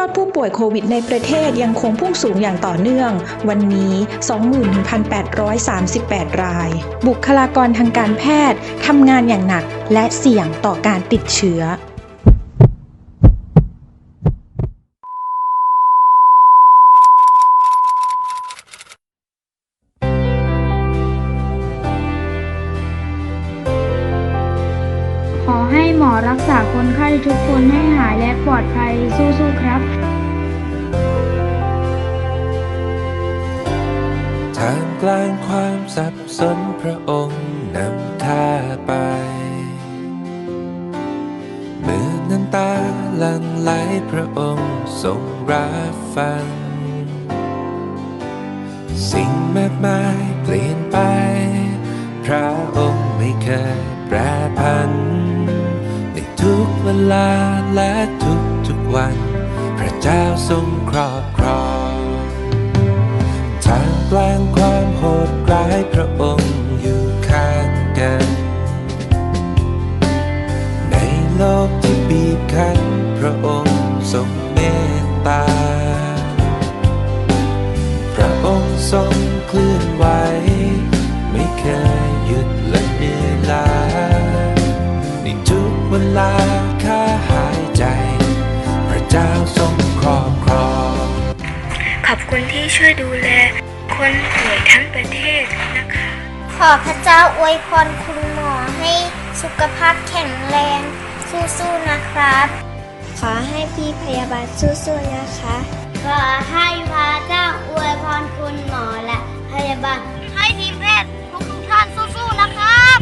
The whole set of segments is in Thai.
ยอดผู้ป่วยโควิดในประเทศยังคงพุ่งสูงอย่างต่อเนื่อง วันนี้ 21,838 ราย บุคลากรทางการแพทย์ทำงานอย่างหนักและเสี่ยงต่อการติดเชื้อ ห้หมอรักษาคนไข้ทุกคนให้หายและปลอดภัยสู้ๆครับทามกลางความสับสนพระองค์นำข้าไปเมื่อน้ำตาลังไหลพระองค์ทรงรับฟัง สิ่งมากมายเปลี่ยนไป พระองค์ไม่เคยแปรผันในทุ กเวลาและทุกทุกวัน พระเจ้าทรงครอบครองท่ามกลางความโหดร้ายพระองค์ อวยพรคุณหมอให้สุขภาพแข็งแรง สู้ๆนะครับ ขอให้พี่พยาบาลสู้ๆนะคะ ขอให้พระเจ้าอวยพรคุณหมอและพยาบาลให้ทีมแพทย์ทุกทุกๆท่านสู้ๆนะครับ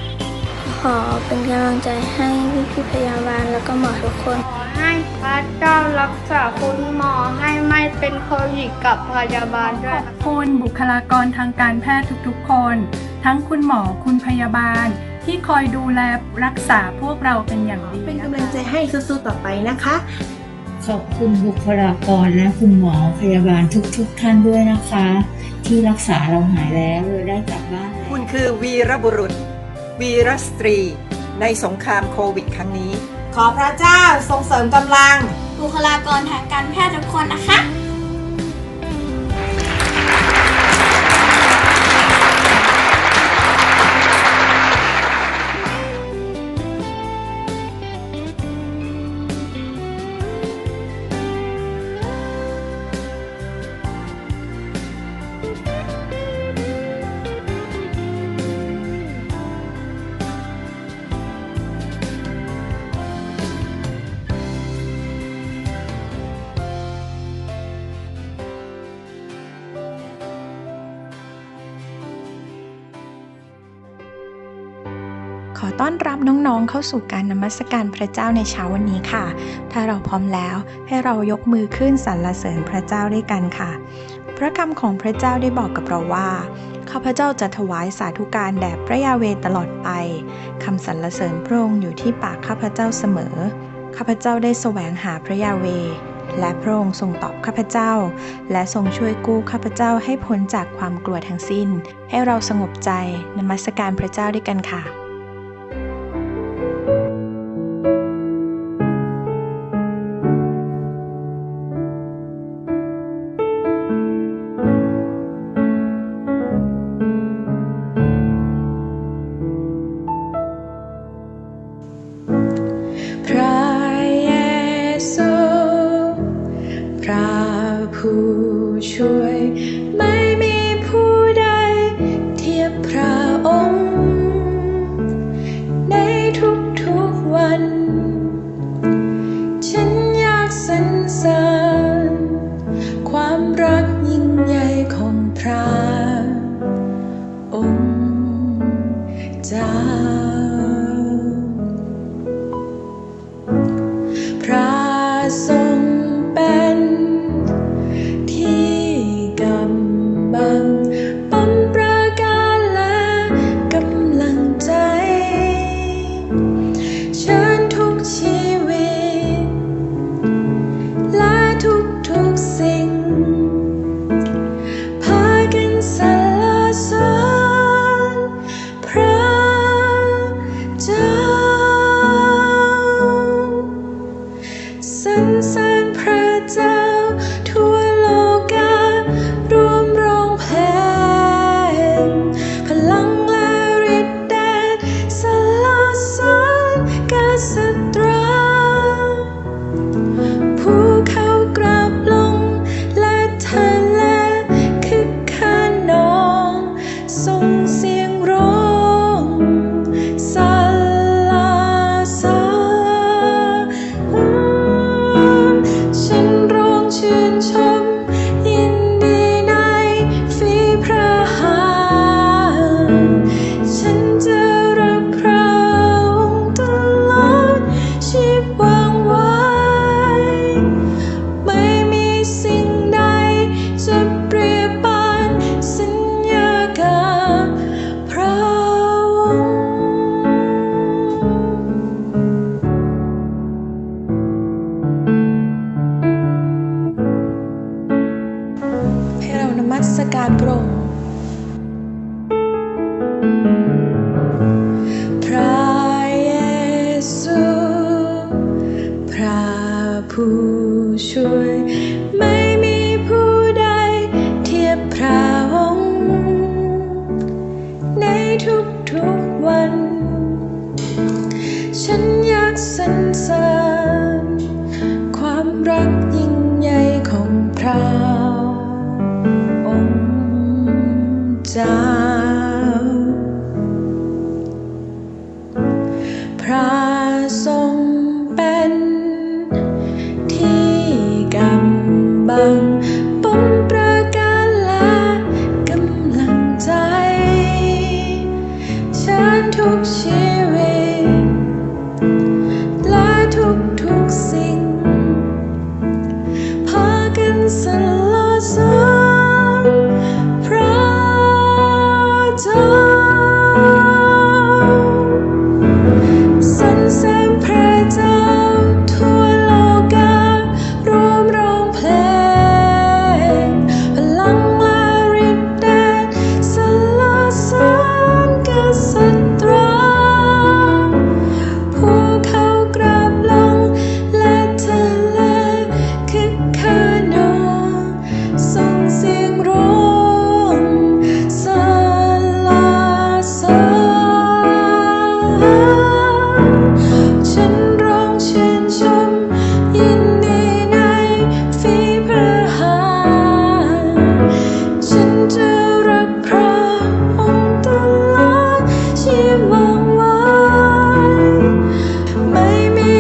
ขอเป็นกำลังใจให้พี่ๆพยาบาลแล้วก็หมอทุกคน ขอให้พระเจ้ารักษาคุณหมอให้ไม่เป็นโควิดกับพยาบาลด้วยขอบคุณบุคลากรทางการแพทย์ทุกๆคน ทั้งคุณหมอคุณพยาบาล ที่คอยดูแลรักษาพวกเราเป็นอย่างดีเป็นนะคะกำลังใจให้สู้ๆต่อไปนะคะ ขอบคุณบุคลากรและคุณหมอพยาบาลทุกๆทท่านด้วยนะคะ ที่รักษาเราหายแล้วเราได้กลับบ้านแล้วคุณคือวีรบุรุษ วีรสตรี ในสงครามโควิดครั้งนี้ ขอพระเจ้าทรงเสริมกำลัง บุคลากรทางการแพทย์ทุกคนนะคะ ต้อนรับน้องๆเข้าสู่การนมัสการพระเจ้าในเช้าวันนี้ค่ะ ถ้าเราพร้อมแล้วให้เรายกมือขึ้นสรรเสริญพระเจ้าด้วยกันค่ะ พระคำของพระเจ้าได้บอกกับเราว่าข้าพเจ้าจะถวายสาธุการแด่พระยาเวตลอดไปคำสรรเสริญพระองค์อยู่ที่ปากข้าพเจ้าเสมอข้าพเจ้าได้แสวงหาพระยาเว และพระองค์ทรงตอบข้าพเจ้า และทรงช่วยกู้ข้าพเจ้าให้พ้นจากความกลัวทั้งสิ้น ให้เราสงบใจนมัสการพระเจ้าด้วยกันค่ะา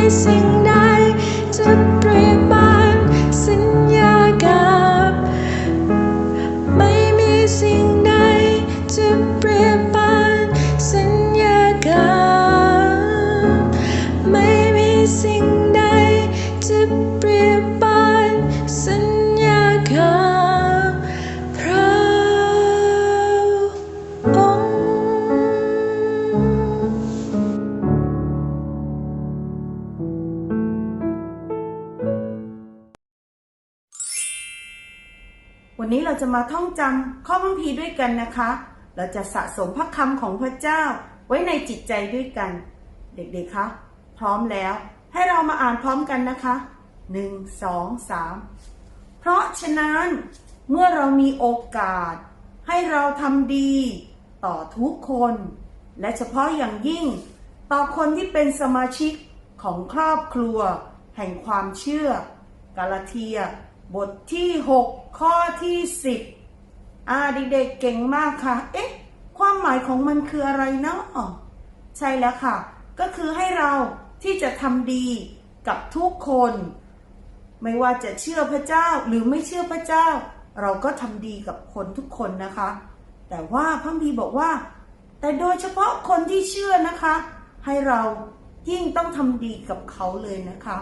มี จำข้อพังพีด้วยกันนะคะ เราจะสะสมพระคำของพระเจ้าไว้ในจิตใจด้วยกัน เด็กๆคะพร้อมแล้วให้เรามาอ่านพร้อมกันนะคะหนึ่งสองสามเพราะฉะนั้นเมื่อเรามีโอกาส ให้เราทำดีต่อทุกคน และเฉพาะอย่างยิ่ง ต่อคนที่เป็นสมาชิกของครอบครัว แห่งความเชื่อ กาลาเทีย บทที่ 6 ข้อที่ 10 อ่าเด็กๆเก่งมากค่ะ เอ๊ะ ความหมายของมันคืออะไรเนาะใช่แล้วค่ะ ก็คือให้เราที่จะทำดีกับทุกคน ไม่ว่าจะเชื่อพระเจ้าหรือไม่เชื่อพระเจ้า เราก็ทำดีกับคนทุกคนนะคะ แต่ว่าพระคัมภีบอกว่า แต่โดยเฉพาะคนที่เชื่อนะคะ ให้เรายิ่งต้องทำดีกับเขาเลยนะคะ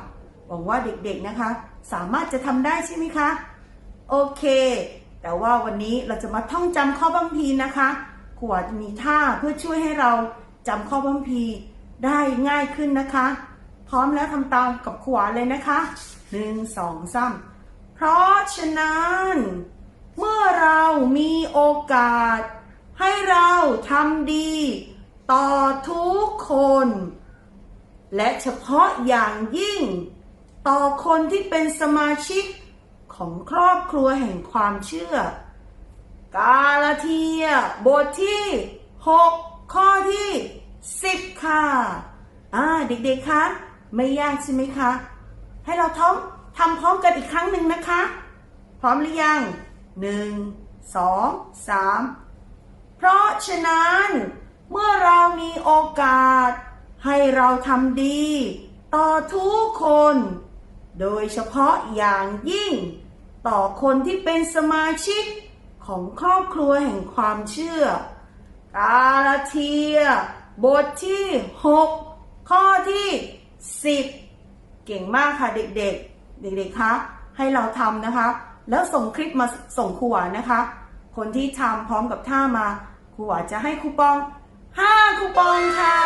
หวังว่าเด็กๆนะคะ สามารถจะทำได้ใช่ไหมคะ โอเค แต่ว่าวันนี้เราจะมาท่องจำข้อบังพีนะคะขวดมีท่าเพื่อช่วยให้เราจำข้อบังพีได้ง่ายขึ้นนะคะ พร้อมแล้วทำตามกับขวาเลยนะคะหนึ่งสองสามเพราะฉะนั้น เมื่อเรามีโอกาส ให้เราทำดี ต่อทุกคน และเฉพาะอย่างยิ่ง ต่อคนที่เป็นสมาชิก ของครอบครัวแห่งความเชื่อ กาลาเทีย บทที่ 6 ข้อที่ 10 ค่ะอ่าเด็กๆคะไม่ยากใช่ไหมคะ ให้เราท้องทำพร้อมกันอีกครั้งหนึ่งนะคะ พร้อมหรือยังหนึ่งสองสามเพราะฉะนั้น เมื่อเรามีโอกาส ให้เราทำดี ต่อทุกคน โดยเฉพาะอย่างยิ่ง ต่อคนที่เป็นสมาชิกของครอบครัวแห่งความเชื่อ กาลาเทีย บทที่ 6 ข้อที่ 10 เก่งมากค่ะเด็กๆ เด็กๆ คะ ให้เราทำนะคะ แล้วส่งคลิปมาส่งครูหวานนะคะ คนที่ทำพร้อมกับท่ามาครูหวานจะให้คูปอง 5 คูปองค่ะ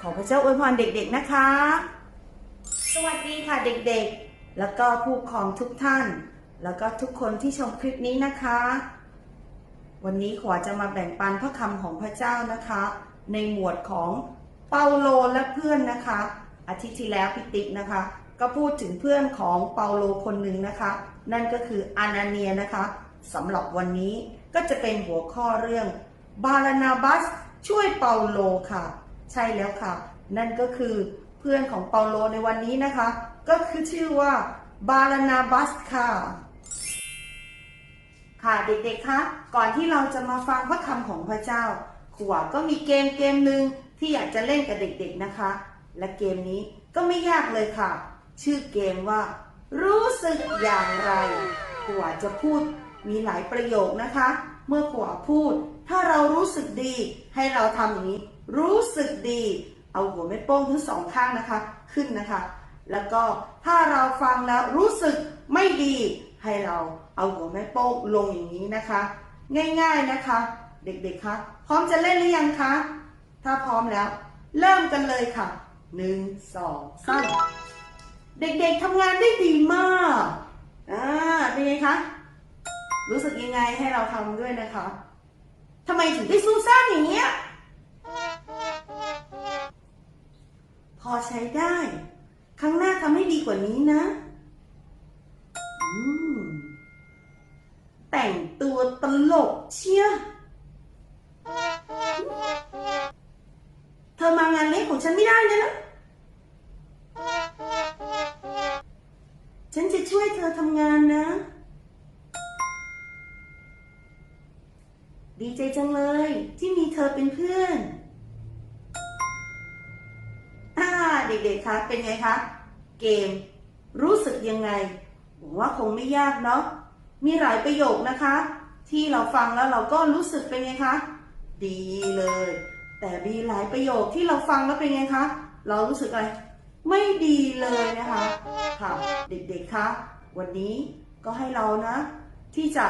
ขอพระเจ้าอวยพรเด็กๆนะคะ สวัสดีค่ะเด็กๆ แล้วก็ผู้กครองทุกท่าน แล้วก็ทุกคนที่ชมคลิปนี้นะคะ วันนี้ขวาจะมาแบ่งปันพระคำของพระเจ้านะคะ ในหมวดของเปาโลและเพื่อนนะคะ อาทิตย์ที่แล้วพิติกนะคะ ก็พูดถึงเพื่อนของเปาโลคนหนึ่งนะคะ นั่นก็คืออานาเนียนะคะสำหรับวันนี้ก็จะเป็นหัวข้อเรื่องบาลานาบัสช่วยเปาโลค่ะ ใช่แล้วค่ะ นั่นก็คือเพื่อนของเปาโลในวันนี้นะคะ ก็คือชื่อว่าบาลานาบัสค่ะ ค่ะเด็กๆคะก่อนที่เราจะมาฟังพระคำของพระเจ้าครูหวาก็มีเกมเกมหนึ่งที่อยากจะเล่นกับเด็กๆนะคะ และเกมนี้ก็ไม่ยากเลยค่ะ ชื่อเกมว่า รู้สึกอย่างไรครูหวาจะพูดมีหลายประโยคนะคะ เมื่อครูหวาพูด ถ้าเรารู้สึกดี ให้เราทำอย่างนี้ รู้สึกดี เอาหัวแม่โป้งทั้งสองข้างนะคะ ขึ้นนะคะ แล้วก็ถ้าเราฟังแล้วรู้สึกไม่ดี ให้เราเอาหัวแม่โป้งลงอย่างนี้นะคะ ง่ายๆนะคะ เด็กๆคะพร้อมจะเล่นหรือยังคะถ้าพร้อมแล้ว เริ่มกันเลยค่ะหนึ่งสองสามเด็กๆทำงานได้ดีมากอ่าเป็นไงคะรู้สึกยังไงให้เราทำด้วยนะคะทำไมถึงได้สู้ซ่านอย่างเงี้ยพอใช้ได้ รั้งหน้าทำให้ดีกว่านี้นะ แต่งตัวตลกเชียเธอมางานเลี้ยงของฉันไม่ได้เลยนะ ฉันจะช่วยเธอทำงานนะ ดีใจจังเลยที่มีเธอเป็นเพื่อน เด็กๆคะเป็นไงคะ เกม รู้สึกยังไงว่าคงไม่ยากเนาะมีหลายประโยคนะคะ ที่เราฟังแล้วเราก็รู้สึกเป็นไงคะ ดีเลย แต่มีหลายประโยคที่เราฟังแล้วเป็นไงคะเรารู้สึกอะไรไม่ดีเลยนะคะ ค่ะ เด็กๆ คะ วันนี้ก็ให้เรานะ ที่จะ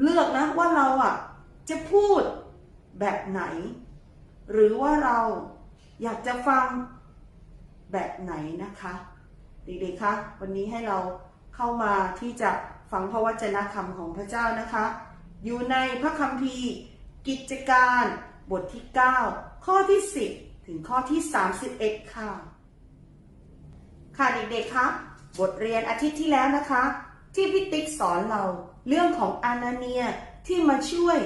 เลือกนะว่าเราอะจะพูดแบบไหน หรือว่าเราอยากจะฟัง แบบไหนนะคะเด็กๆคะวันนี้ให้เราเข้ามาที่จะฟังพระวจนะคำของพระเจ้านะคะ อยู่ในพระคัมภีร์ กิจการบทที่ 9 ข้อที่ 10 ถึงข้อที่ 31 ค่ะ ค่ะเด็กๆคะบทเรียนอาทิตย์ที่แล้วนะคะ ที่พี่ติ๊กสอนเราเรื่องของอานาเนียที่มาช่วย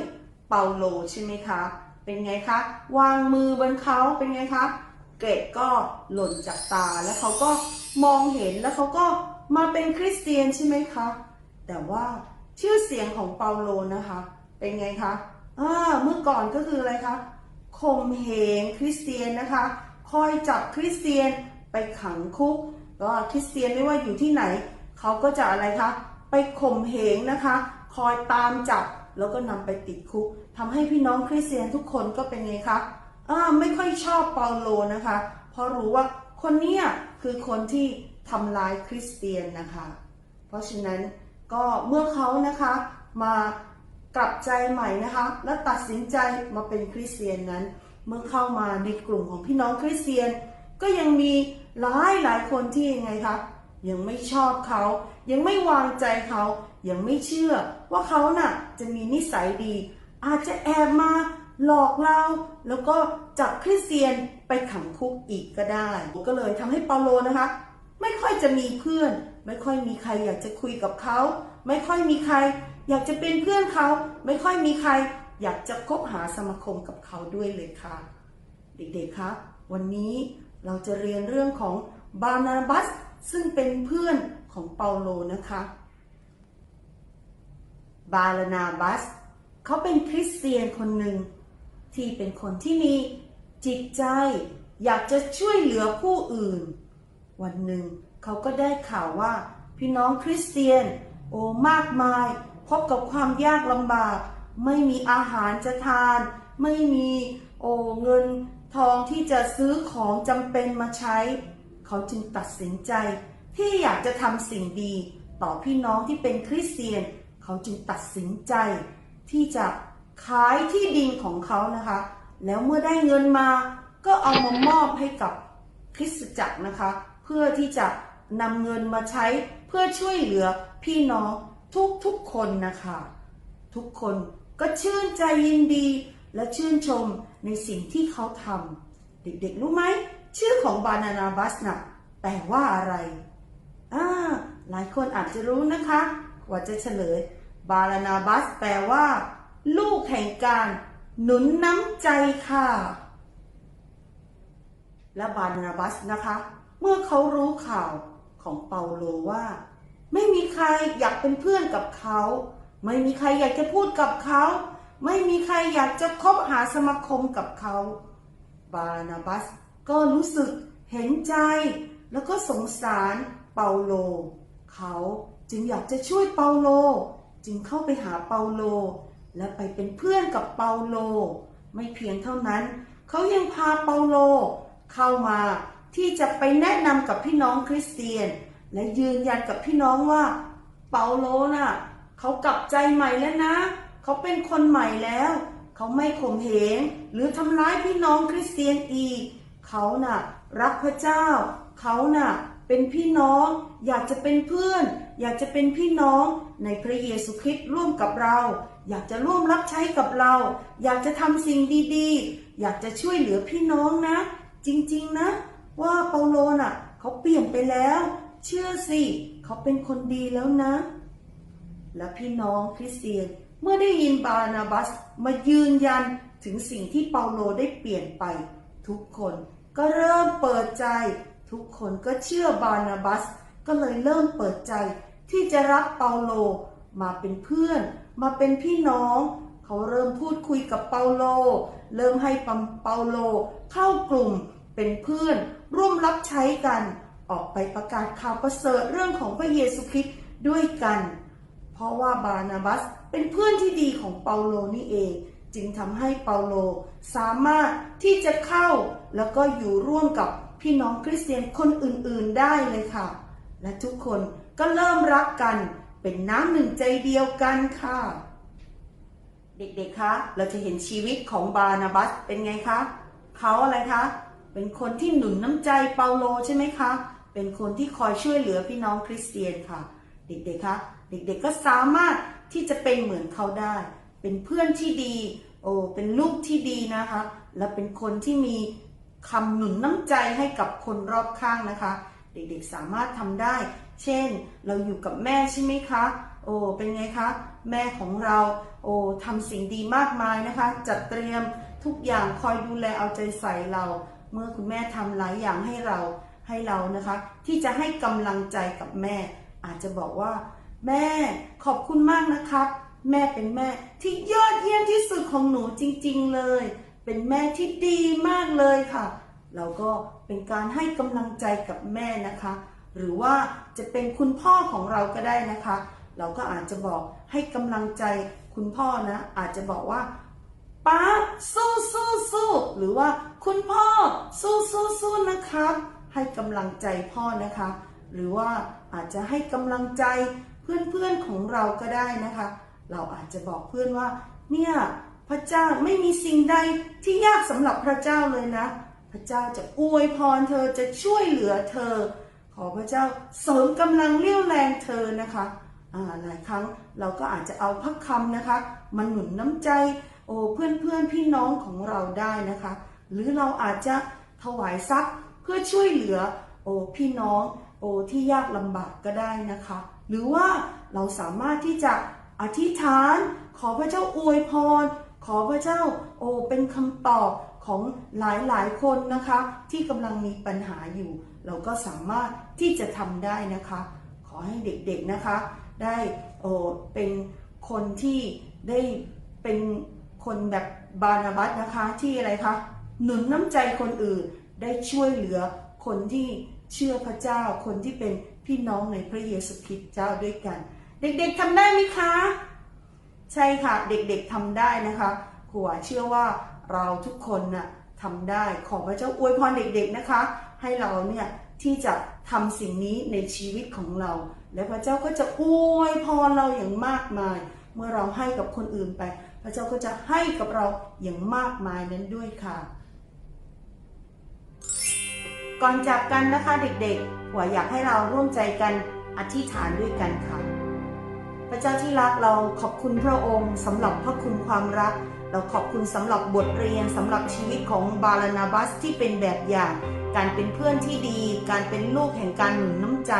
เปาโลใช่ไหมคะ เป็นไงคะ วางมือบนเขาเป็นไงคะ เกรดก็หล่นจากตาแล้วเขาก็มองเห็นแล้วเขาก็มาเป็นคริสเตียนใช่ไหมคะ แต่ว่าชื่อเสียงของเปาโลนะคะ เป็นไงคะอ่าเมื่อก่อนก็คืออะไรคะข่มเหงคริสเตียนนะคะ คอยจับคริสเตียนไปขังคุกก็คริสเตียนไม่ว่าอยู่ที่ไหน เขาก็จะอะไรคะ ไปข่มเหงนะคะ คอยตามจับแล้วก็นำไปติดคุกทำให้พี่น้องคริสเตียนทุกคนก็เป็นไงคะ ไม่ค่อยชอบเปาโลนะคะ เพราะรู้ว่าคนเนี้ยคือคนที่ทำลายคริสเตียนนะคะ เพราะฉะนั้นก็เมื่อเขานะคะมากลับใจใหม่นะคะ และตัดสินใจมาเป็นคริสเตียนนั้น เมื่อเข้ามาในกลุ่มของพี่น้องคริสเตียน ก็ยังมีหลายหลายคนที่ยังไงคะยังไม่ชอบเขา ยังไม่วางใจเขา ยังไม่เชื่อว่าเขาน่ะจะมีนิสัยดี อาจจะแอบมา หลอกเราแล้วก็จับคริสเตียนไปขังคุกอีกก็ได้ก็เลยทำให้เปาโลนะคะ ไม่ค่อยจะมีเพื่อน ไม่ค่อยมีใครอยากจะคุยกับเขา ไม่ค่อยมีใคร อยากจะเป็นเพื่อนเขา ไม่ค่อยมีใคร อยากจะคบหาสมาคมกับเขาด้วยเลยค่ะ เด็กๆคะวันนี้เราจะเรียนเรื่องของบานาบัสซึ่งเป็นเพื่อนของเปาโลนะคะ บาลนาบัส เขาเป็นคริสเตียนคนหนึ่ง ที่เป็นคนที่มีจิตใจ อยากจะช่วยเหลือผู้อื่น วันหนึ่งเขาก็ได้ข่าวว่า พี่น้องคริสเตียน โอ้มากมาย พบกับความยากลำบาก ไม่มีอาหารจะทาน ไม่มีโอ้เงินทองที่จะซื้อของจำเป็นมาใช้ เขาจึงตัดสินใจ ที่อยากจะทำสิ่งดี ต่อพี่น้องที่เป็นคริสเตียน เขาจึงตัดสินใจ ที่จะ ขายที่ดินของเขานะคะ แล้วเมื่อได้เงินมาก็เอามามอบให้กับคริสตจักรนะคะ เพื่อที่จะนำเงินมาใช้เพื่อช่วยเหลือพี่น้องทุกๆคนนะคะ ทุกคนก็ชื่นใจยินดีและชื่นชมในสิ่งที่เขาทำเด็กๆรู้ไหม ชื่อของบานานาบัสนะ่ะแปลว่าอะไรอ่าหลายคนอาจจะรู้นะคะ ว่าจะเฉลย บาลานาบัสแปลว่า ลูกแห่งการหนุนน้ำใจค่ะ และบาลานาบัสนะคะ เมื่อเขารู้ข่าวของเปาโลว่า ไม่มีใครอยากเป็นเพื่อนกับเขา ไม่มีใครอยากจะพูดกับเขา ไม่มีใครอยากจะคบหาสมาคมกับเขา บาร์นาบัสก็รู้สึกเห็นใจ แล้วก็สงสารเปาโล เขาจึงอยากจะช่วยเปาโล จึงเข้าไปหาเปาโล และไปเป็นเพื่อนกับเปาโล ไม่เพียงเท่านั้น เขายังพาเปาโล เข้ามาที่จะไปแนะนำกับพี่น้องคริสเตียน และยืนยันกับพี่น้องว่า เปาโลน่ะเขากลับใจใหม่แล้วนะ เขาเป็นคนใหม่แล้ว เขาไม่ข่มเหงหรือทำร้ายพี่น้องคริสเตียนอีก เขาน่ะรักพระเจ้า เขาน่ะเป็นพี่น้องอยากจะเป็นเพื่อน อยากจะเป็นพี่น้องในพระเยซูคริสต์ร่วมกับเรา อยากจะร่วมรับใช้กับเรา อยากจะทำสิ่งดีๆ อยากจะช่วยเหลือพี่น้องนะ จริงๆนะ ว่าเปาโลน่ะ เขาเปลี่ยนไปแล้ว เชื่อสิเขาเป็นคนดีแล้วนะ และพี่น้องคริสเตียนเมื่อได้ยินบานาบัสมายืนยันถึงสิ่งที่เปาโลได้เปลี่ยนไป ทุกคนก็เริ่มเปิดใจ ทุกคนก็เชื่อบานาบัส ก็เลยเริ่มเปิดใจที่จะรับเปาโลมาเป็นเพื่อน มาเป็นพี่น้อง เขาเริ่มพูดคุยกับเปาโล เริ่มให้ปัมเปาโลเข้ากลุ่มเป็นเพื่อน ร่วมรับใช้กัน ออกไปประกาศข่าวประเสริฐเรื่องของพระเยซูคริสต์ด้วยกัน เพราะว่าบาร์นาบัสเป็นเพื่อนที่ดีของเปาโลนี่เอง จึงทำให้เปาโลสามารถที่จะเข้า แล้วก็อยู่ร่วมกับพี่น้องคริสเตียนคนอื่นๆได้เลยค่ะ และทุกคนก็เริ่มรักกัน เป็นน้ำหนึ่งใจเดียวกันค่ะ เด็กๆ คะ เราจะเห็นชีวิตของบานาบัสเป็นไงคะ เขาอะไรคะ เป็นคนที่หนุนน้ำใจเปาโลใช่ไหมคะ เป็นคนที่คอยช่วยเหลือพี่น้องคริสเตียนค่ะ เด็กๆ คะ เด็กๆ ก็สามารถที่จะเป็นเหมือนเขาได้ เป็นเพื่อนที่ดี โอ้ เป็นลูกที่ดีนะคะ และเป็นคนที่มีคำหนุนน้ำใจให้กับคนรอบข้างนะคะ เด็กๆ สามารถทำได้ เช่น เราอยู่กับแม่ใช่ไหมคะ โอ้ เป็นไงคะ แม่ของเรา โอ้ทำสิ่งดีมากมายนะคะ จัดเตรียมทุกอย่างคอยดูแลเอาใจใส่เรา เมื่อคุณแม่ทำหลายอย่างให้เรา ให้เรานะคะ ที่จะให้กำลังใจกับแม่ อาจจะบอกว่า แม่ขอบคุณมากนะครับ แม่เป็นแม่ที่ยอดเยี่ยมที่สุดของหนูจริง ๆ เลย เป็นแม่ที่ดีมากเลยค่ะ เราก็เป็นการให้กำลังใจกับแม่นะคะ หรือว่าจะเป็นคุณพ่อของเราก็ได้นะคะ เราก็อาจจะบอกให้กำลังใจคุณพ่อนะ อาจจะบอกว่าป้าสู้สู้สู้หรือว่าคุณพ่อสู้สู้สู้นะครับ ให้กำลังใจพ่อนะคะ หรือว่าอาจจะให้กำลังใจเพื่อนๆของเราก็ได้นะคะ เราอาจจะบอกเพื่อนว่า เนี่ยพระเจ้าไม่มีสิ่งใดที่ยากสำหรับพระเจ้าเลยนะ พระเจ้าจะอวยพรเธอจะช่วยเหลือเธอ อพระเจ้าเสริมกำลังเลี้ยวแรงเธอนะคะหลายครั้งเราก็อาจจะเอาพระคำนะคะมาหนุนน้ำใจโอ้เพื่อนเพื่อนพี่น้องของเราได้นะคะ หรือเราอาจจะถวายทรัพย์เพื่อช่วยเหลือโอ้พี่น้องโอ้ที่ยากลำบากก็ได้นะคะ หรือว่าเราสามารถที่จะอธิษฐาน ขอพระเจ้าอวยพร ขอพระเจ้าโอ้เป็นคำตอบของหลายๆ คนนะคะ ที่กำลังมีปัญหาอยู่ เราก็สามารถ ที่จะทำได้นะคะ ขอให้เด็กๆนะคะ ได้โอ้เป็นคนที่ได้เป็นคนแบบบานาบัสนะคะที่อะไรคะหนุนน้ำใจคนอื่นได้ช่วยเหลือคนที่เชื่อพระเจ้าคนที่เป็นพี่น้องในพระเยซูคริสต์เจ้าด้วยกัน เด็กๆทำได้ไหมคะ ใช่ค่ะเด็กๆทำได้นะคะครูเชื่อว่าเราทุกคนน่ะทำได้ขอพระเจ้าอวยพรเด็กๆนะคะ ให้เราเนี่ย ที่จะทำสิ่งนี้ในชีวิตของเรา และพระเจ้าก็จะอวยพรเราอย่างมากมาย เมื่อเราให้กับคนอื่นไป พระเจ้าก็จะให้กับเราอย่างมากมายนั้นด้วยค่ะ ก่อนจากกันนะคะเด็กๆหัวอยากให้เราร่วมใจกันอธิษฐานด้วยกันค่ะ พระเจ้าที่รักเราขอบคุณพระองค์สำหรับพระคุณความรัก เราขอบคุณสำหรับบทเรียนสำหรับชีวิตของบาลานาบัสที่เป็นแบบอย่าง การเป็นเพื่อนที่ดี การเป็นลูกแห่งการหนุนน้ำใจ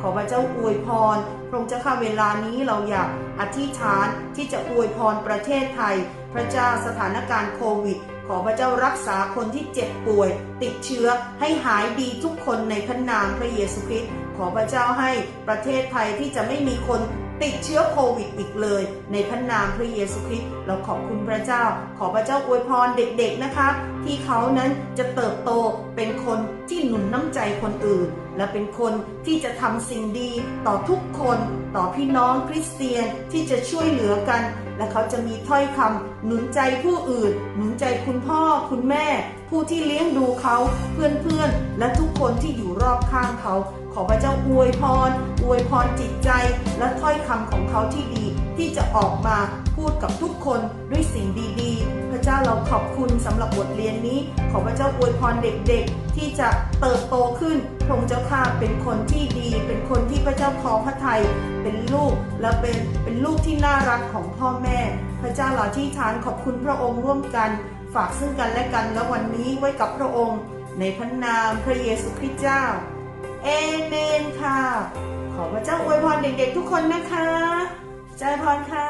ขอพระเจ้าอวยพร พระองค์เจ้าข้าเวลานี้เราอยากอธิษฐานที่จะอวยพรประเทศไทย พระเจ้าสถานการณ์โควิด ขอพระเจ้ารักษาคนที่เจ็บป่วย ติดเชื้อให้หายดีทุกคนในพระนามพระเยซูคริสต์ ขอพระเจ้าให้ประเทศไทยที่จะไม่มีคนติดเชื้อโควิดอีกเลย ในพระนามพระเยซูคริสต์เราขอบคุณพระเจ้า ขอพระเจ้าอวยพรเด็กๆนะคะ ที่เขานั้นจะเติบโตเป็นคนที่หนุนน้ำใจคนอื่น และเป็นคนที่จะทำสิ่งดีต่อทุกคนต่อพี่น้องคริสเตียนที่จะช่วยเหลือกัน และเขาจะมีถ้อยคำหนุนใจผู้อื่น หนุนใจคุณพ่อคุณแม่ ผู้ที่เลี้ยงดูเขาเพื่อนๆ และทุกคนที่อยู่รอบข้างเขา ขอพระเจ้าอวยพร อวยพรจิตใจ และถ้อยคำของเขาที่ดี ที่จะออกมาพูดกับทุกคนด้วยสิ่งดีๆ พระเจ้าเราขอบคุณสำหรับบทเรียนนี้ ขอพระเจ้าอวยพรเด็กๆ ที่จะเติบโตขึ้นพระองค์เจ้าข้าเป็นคนที่ดี เป็นคนที่พระเจ้าพอพระทัยเป็นลูกและเป็นเป็นลูกที่น่ารักของพ่อแม่ พระเจ้าเราที่ฐานขอบคุณพระองค์ร่วมกัน ฝากซึ่งกันและกันและวันนี้ไว้กับพระองค์ ในพระนามพระเยซูคริสต์เจ้า เอเมนค่ะ ขอพระเจ้าอวยพรเด็กๆทุกคนนะคะใจพรค่ะ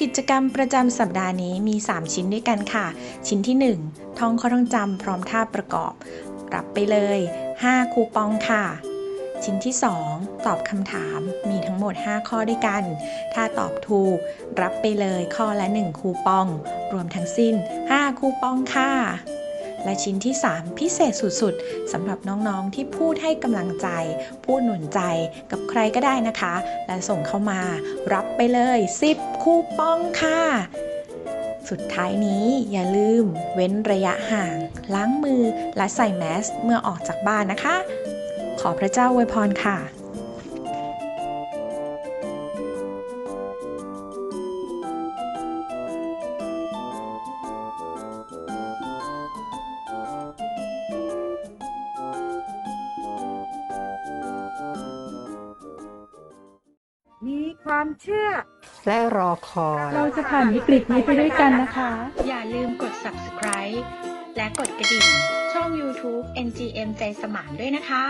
กิจกรรมประจำสัปดาห์นี้มี 3 ชิ้นด้วยกันค่ะ ชิ้นที่ 1 ท่องข้อท่องจำพร้อมท่าประกอบ รับไปเลย 5 คูปองค่ะ ชิ้นที่ 2 ตอบคำถามมีทั้งหมด 5 ข้อด้วยกัน ถ้าตอบถูก รับไปเลยข้อละ 1 คูปอง รวมทั้งสิ้น 5 คูปองค่ะและชิ้นที่ 3 พิเศษสุดๆสำหรับน้องๆที่พูดให้กำลังใจ พูดหนุนใจกับใครก็ได้นะคะ และส่งเข้ามา รับไปเลย 10 คูปองค่ะ สุดท้ายนี้อย่าลืม เว้นระยะห่าง ล้างมือและใส่แมสเมื่อออกจากบ้านนะคะ ขอพระเจ้าอวยพรค่ะมีความเชื่อ และรอคอย เราจะผ่านวิกฤตนี้ไปด้วยกันนะคะ อย่าลืมกด subscribe และกดกระดิ่ง ช่อง YouTube NGM ใจสมานด้วยนะคะ